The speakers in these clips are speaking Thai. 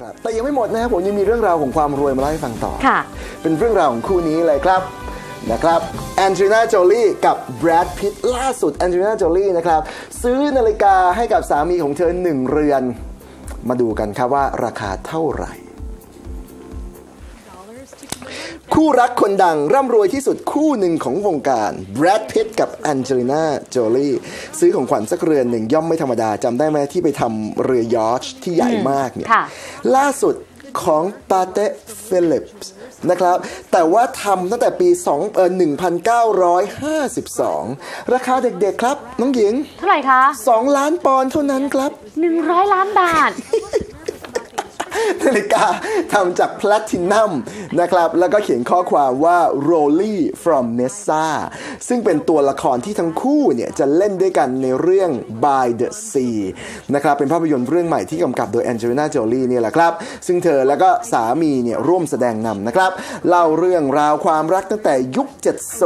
ครับแต่ยังไม่หมดนะครับผมยังมีเรื่องราวของความรวยมาเล่าให้ฟังต่อ ค่ะ เป็นเรื่องราวของคู่นี้เลยครับนะครับแอนเจลิน่าโจลีกับแบรดพิตล่าสุดแอนเจลิน่าโจลีนะครับซื้อนาฬิกาให้กับสามีของเธอหนึ่งเรือน มาดูกันครับว่าราคาเท่าไหร่ คู่รักคนดังร่ำรวยที่สุดคู่หนึ่งของวงการแบรดพิตกับแอนเจลิน่าโจลีซื้อของขวัญสักเรือนหนึ่งย่อมไม่ธรรมดาจำได้ไหมที่ไปทำเรือยอชท์ที่ใหญ่มากเนี่ยค่ะล่าสุดของปาเต้ฟิลิปส์นะครับ แต่ว่าทำตั้งแต่ปี2เอ่อ1952 ราคาเด็กๆครับ น้องหญิง เท่าไหร่คะ 2 ล้านปอนด์เท่านั้นครับ 100 ล้านบาท นาฬิกาทำจากแพลตินัมนะครับแล้วก็เขียนข้อความว่า Rolly from Nessa ซึ่งเป็นตัวละครที่ทั้งคู่เนี่ยจะเล่นด้วยกันในเรื่อง By the Sea นะครับเป็นภาพยนตร์เรื่องใหม่ที่กำกับโดยแองเจลิน่าโจลีเนี่ยแหละครับ ซึ่งเธอแล้วก็สามีเนี่ยร่วมแสดงนำนะครับเล่าเรื่องราวความรักตั้งแต่ยุค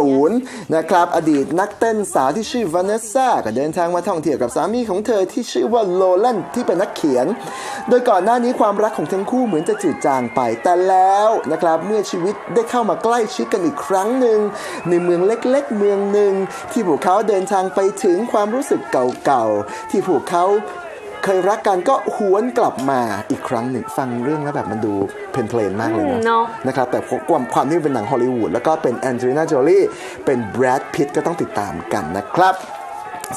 70 นะครับ อดีตนักเต้นสาวที่ชื่อวานิสซาก็เดินทางมาท่องเที่ยวกับสามีของเธอที่ชื่อว่าโลแลนที่เป็นนักเขียน โดยก่อนหน้านี้ความรักของทั้งคู่เหมือนจะจืดจางไป แต่แล้วนะครับเมื่อชีวิตได้เข้ามาใกล้ชิดกันอีกครั้งหนึ่งในเมืองเล็กๆ เมืองหนึ่งที่พวกเขาเดินทางไปถึงความรู้สึกเก่าๆที่พวกเขาเคยรักกันก็หวนกลับมาอีกครั้งหนึ่งฟังเรื่องแล้วแบบมันดูเพลนๆมากเลยอืนะมเนอะนะครับแต่ความความที่มันเป็นหนังฮอลลีวูดแล้วก็เป็นแอนเจลิน่าโจลีเป็นแบรดพิตก็ต้องติดตามกันนะครับ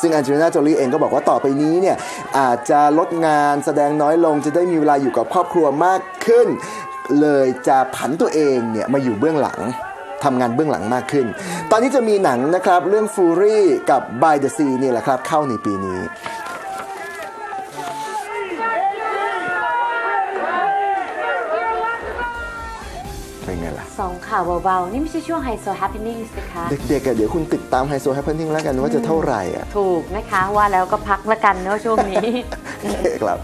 ซึ่งแอนเจลิน่าโจลีเองก็บอกว่าต่อไปนี้เนี่ยอาจจะลดงานแสดงน้อยลงจะได้มีเวลาอยู่กับครอบครัวมากขึ้น เลยจะผันตัวเองเนี่ยมาอยู่เบื้องหลังทำงานเบื้องหลังมากขึ้น ตอนนี้จะมีหนังนะครับเรื่อง Fury กับ By the Sea นี่แหละครับเข้าในปีนี้ ไงล่ะ สองข่าวเบาๆ นี่ไม่ใช่ช่วงไฮโซแฮปปี้นิ่งสิคะเด็กๆอะเดี๋ยวคุณติดตามไฮโซแฮปเป n นิ่งแล้วกันว่าจะเท่าไหร่อะถูกนะคะว่าแล้วก็พักละกันเนอะช่วงนี้โอเคครับ